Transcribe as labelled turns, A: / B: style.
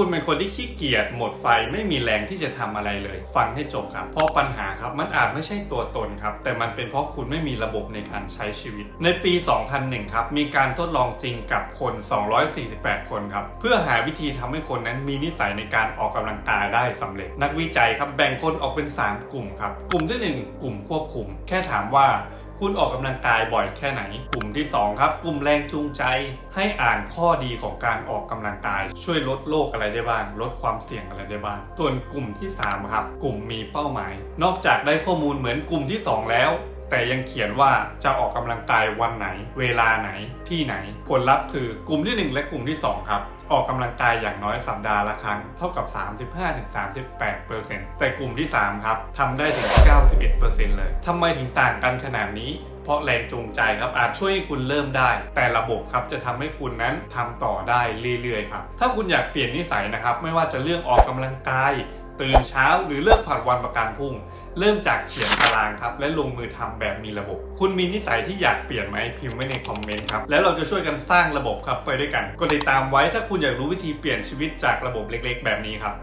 A: คุณเป็นคนที่ขี้เกียจหมดไฟไม่มีแรงที่จะทำอะไรเลย ฟังให้จบครับ เพราะปัญหาครับมันอาจไม่ใช่ตัวตนครับ แต่มันเป็นเพราะคุณไม่มีระบบในการใช้ชีวิต ในปี 2001 ครับ มีการทดลองจริงกับคน 248 คนครับ เพื่อหาวิธีทำให้คนนั้นมีนิสัยในการออกกำลังกายได้สำเร็จ นักวิจัยครับแบ่งคนออกเป็น 3 กลุ่มครับ กลุ่มทีหนึ่1 กลุ่มควบคุม แค่ถามว่า คุณออกกำลังกายบ่อยแค่ไหน กลุ่มที่ 2 ครับ กลุ่มแรงจูงใจ ให้อ่านข้อดีของการออกกำลังกาย ช่วยลดโรคอะไรได้บ้าง ลดความเสี่ยงอะไรได้บ้าง ส่วนกลุ่มที่ 3 ครับ กลุ่มมีเป้าหมาย นอกจากได้ข้อมูลเหมือนกลุ่มที่ 2 แล้ว แต่ยังเขียนว่าจะออกกำลังกายวันไหน เวลาไหนที่ไหน ผลลัพธ์คือกลุ่มทีหนึ่1 และกลุ่มที่ 2 ครับ ออกกำลังกายอย่างน้อยสัปดาห์ละครั้ง เท่ากับ 35-38%แต่กลุ่มที่ 3 ครับทำได้ถึง 91%เลยทำไมถึงต่างกันขนาดนี้เพราะแรงจูงใจครับอาจช่วยให้คุณเริ่มได้ แต่ระบบครับจะทำให้คุณนั้นทำต่อได้เรื่อยๆครับถ้าคุณอยากเปลี่ยนนิสัยนะครับไม่ว่าจะเรื่องออกกำลังกาย ตื่นเช้าหรือเลิกผัดวันประกันพรุ่ง เริ่มจากเขียนตารางครับ และลงมือทำแบบมีระบบ คุณมีนิสัยที่อยากเปลี่ยนไหมพิมพ์ไว้ในคอมเมนต์ครับ แล้วเราจะช่วยกันสร้างระบบครับไปด้วยกัน กดติดตามไว้ถ้าคุณอยากรู้วิธีเปลี่ยนชีวิตจากระบบเล็ก ๆ แบบนี้ครับ